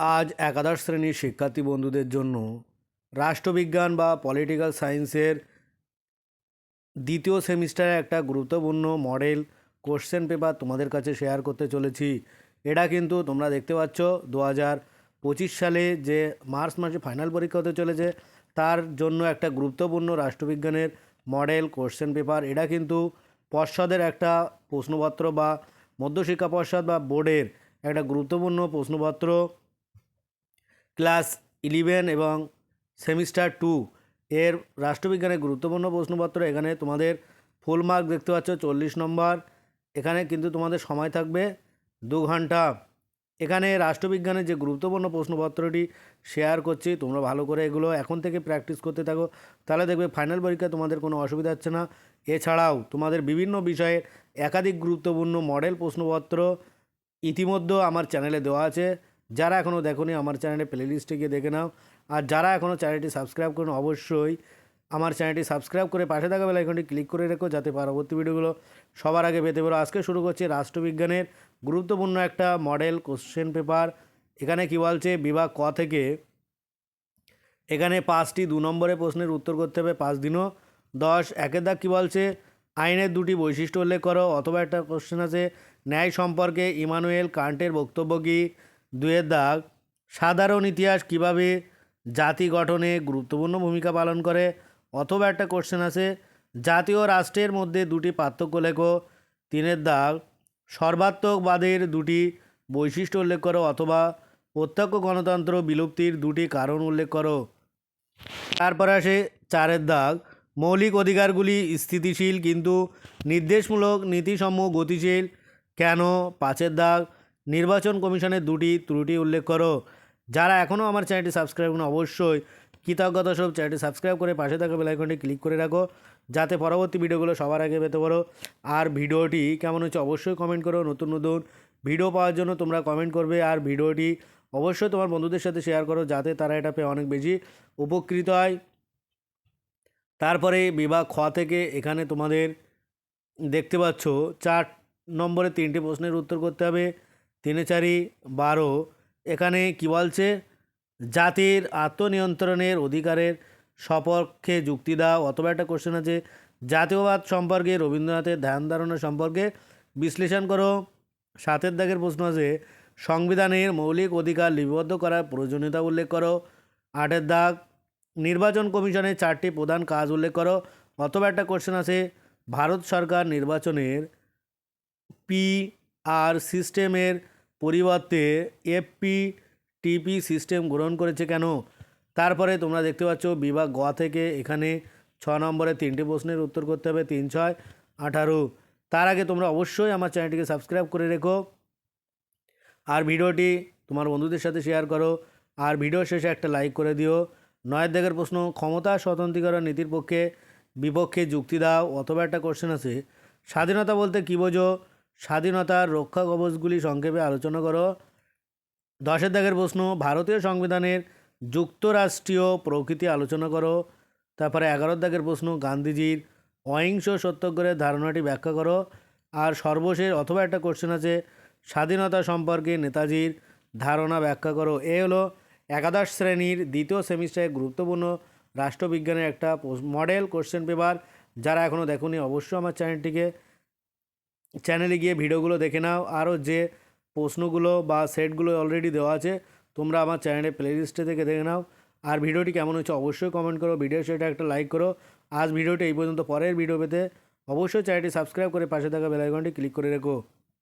আজ একাদশ শ্রেণির শিক্ষার্থী বন্ধুদের জন্য রাষ্ট্রবিজ্ঞান বা পলিটিক্যাল সায়েন্সের দ্বিতীয় সেমিস্টারে একটা গুরুত্বপূর্ণ মডেল কোশ্চেন পেপার তোমাদের কাছে শেয়ার করতে চলেছি। এটা কিন্তু তোমরা দেখতে পাচ্ছ দু হাজার পঁচিশ সালে যে মার্চ মাসে ফাইনাল পরীক্ষা হতে চলেছে, তার জন্য একটা গুরুত্বপূর্ণ রাষ্ট্রবিজ্ঞানের মডেল কোশ্চেন পেপার এটা কিন্তু পর্ষদের একটা প্রশ্নপত্র বা মধ্যশিক্ষা পর্ষদ বা বোর্ডের একটা গুরুত্বপূর্ণ প্রশ্নপত্র। ক্লাস ইলেভেন এবং সেমিস্টার টু এর রাষ্ট্রবিজ্ঞানের গুরুত্বপূর্ণ প্রশ্নপত্র। এখানে তোমাদের ফুল মার্ক দেখতে পাচ্ছ, চল্লিশ নম্বর। এখানে কিন্তু তোমাদের সময় থাকবে দু ঘণ্টা। এখানে রাষ্ট্রবিজ্ঞানের যে গুরুত্বপূর্ণ প্রশ্নপত্রটি শেয়ার করছি, তোমরা ভালো করে এগুলো এখন থেকে প্র্যাকটিস করতে থাকো। তাহলে দেখবে ফাইনাল পরীক্ষায় তোমাদের কোনো অসুবিধা হচ্ছে না। এছাড়াও তোমাদের বিভিন্ন বিষয়ের একাধিক গুরুত্বপূর্ণ মডেল প্রশ্নপত্র ইতিমধ্যে আমার চ্যানেলে দেওয়া আছে। যারা এখনও দেখোনি আমার চ্যানেলে প্লেলিস্টে গিয়ে দেখে নাও। আর যারা এখনও চ্যানেলটি সাবস্ক্রাইব করুন, অবশ্যই আমার চ্যানেলটি সাবস্ক্রাইব করে পাশে থাকা বেল আইকনটি ক্লিক করে রেখো যাতে পরবর্তী ভিডিওগুলো সবার আগে পেতে পারো। আজকে শুরু করছি রাষ্ট্রবিজ্ঞানের গুরুত্বপূর্ণ একটা মডেল কোশ্চেন পেপার এখানে কী বলছে? বিভাগ ক থেকে এখানে পাঁচটি, দু নম্বরের প্রশ্নের উত্তর করতে হবে পাঁচ দিনও। দশ, একের দাগ কী বলছে? আইনের দুটি বৈশিষ্ট্য উল্লেখ করো। অথবা একটা কোশ্চেন আছে, ন্যায় সম্পর্কে ইমানুয়েল কান্টের বক্তব্য কী? দুয়ের দাগ। সাধারণ ইতিহাস কীভাবে জাতি গঠনে গুরুত্বপূর্ণ ভূমিকা পালন করে? অথবা একটা কোশ্চেন আছে, জাতীয় রাষ্ট্রের মধ্যে দুটি পার্থক্য লেখো। তিনের দাগ, সর্বাত্মকবাদের দুটি বৈশিষ্ট্য উল্লেখ করো অথবা প্রত্যক্ষ গণতন্ত্র বিলুপ্তির দুটি কারণ উল্লেখ করো। তারপরে আসে চারের দাগ, মৌলিক অধিকারগুলি স্থিতিশীল কিন্তু নির্দেশমূলক নীতিসমূহ গতিশীল। কেন? পাঁচের দাগ নির্বাচন কমিশনের দুটি ত্রুটি উল্লেখ করো। যারা এখনও আমার চ্যানেলটি সাবস্ক্রাইব করুন, অবশ্যই কৃতজ্ঞতা সব চ্যানেলটি সাবস্ক্রাইব করে পাশে থাকা বেলাইকনটি ক্লিক করে রাখো, যাতে পরবর্তী ভিডিওগুলো সবার আগে পেতে পারো। আর ভিডিওটি কেমন হচ্ছে অবশ্যই কমেন্ট করো, নতুন নতুন ভিডিও পাওয়ার জন্য তোমরা কমেন্ট করবে। আর ভিডিওটি অবশ্যই তোমার বন্ধুদের সাথে শেয়ার করো, যাতে তারা এটা পেয়ে অনেক বেশি উপকৃত হয়। তারপরে বিভাগ খ থেকে এখানে তোমাদের দেখতে পাচ্ছ, চার নম্বরে তিনটি প্রশ্নের উত্তর করতে হবে। তিনে চারি বারো। এখানে কি বলছে? জাতির আত্মনিয়ন্ত্রণের অধিকারের সপক্ষে যুক্তি দাও। অথবা একটা কোশ্চেন আছে, জাতীয়বাদ সম্পর্কে, রবীন্দ্রনাথের ধ্যান ধারণা সম্পর্কে বিশ্লেষণ করো। সাতের দাগের প্রশ্ন আছে, সংবিধানের মৌলিক অধিকার লিপিবদ্ধ করার প্রয়োজনীয়তা উল্লেখ করো। আটের দাগ, নির্বাচন কমিশনের চারটি প্রধান কাজ উল্লেখ করো। অথবা একটা কোশ্চেন আছে, ভারত সরকার নির্বাচনের পি আর সিস্টেমের পরিবর্তে এফপি, টিপি সিস্টেম গ্রহণ করেছে কেন? তারপরে তোমরা দেখতে পাচ্ছ বিভাগ গ থেকে এখানে ছ নম্বরে তিনটি প্রশ্নের উত্তর করতে হবে, তিন, ছয়, আঠারো। তার আগে তোমরা অবশ্যই আমার চ্যানেলটিকে সাবস্ক্রাইব করে রেখো আর ভিডিওটি তোমার বন্ধুদের সাথে শেয়ার করো আর ভিডিও শেষে একটা লাইক করে দিও। নয়ের দিকের প্রশ্ন, ক্ষমতা স্বতন্ত্রীকরণ নীতির পক্ষে বিপক্ষে যুক্তি দাও অথবা একটা কোশ্চেন আছে, স্বাধীনতা বলতে কী বোঝো? স্বাধীনতার রক্ষা কবচগুলি সংক্ষেপে আলোচনা করো। দশের দাগের প্রশ্ন, ভারতীয় সংবিধানের যুক্তরাষ্ট্রীয় প্রকৃতি আলোচনা করো। তারপরে এগারো দাগের প্রশ্ন, গান্ধীজির অহিংস সত্যাগ্রহের ধারণাটি ব্যাখ্যা করো। আর সর্বশেষ, অথবা একটা কোশ্চেন আছে, স্বাধীনতা সম্পর্কে নেতাজির ধারণা ব্যাখ্যা করো। এ হলো একাদশ শ্রেণির দ্বিতীয় সেমিস্টারের গুরুত্বপূর্ণ রাষ্ট্রবিজ্ঞানের একটা মডেল কোশ্চেন পেপার যারা এখনও দেখোনি, অবশ্যই আমার চ্যানেলটিকে চ্যানেলে গিয়ে ভিডিওগুলো দেখে নাও। আরও যে প্রশ্নগুলো বা সেটগুলো অলরেডি দেওয়া আছে, তোমরা আমার চ্যানেলে প্লেলিস্টে থেকে দেখে নাও। আর ভিডিওটি কেমন হচ্ছে অবশ্যই কমেন্ট করো ভিডিও সেটা একটা লাইক করো। আজ ভিডিওটি এই পর্যন্ত, পরের ভিডিও পেতে অবশ্যই চ্যানেলটি সাবস্ক্রাইব করে পাশে থাকা বেলাইকনটি ক্লিক করে রেখো।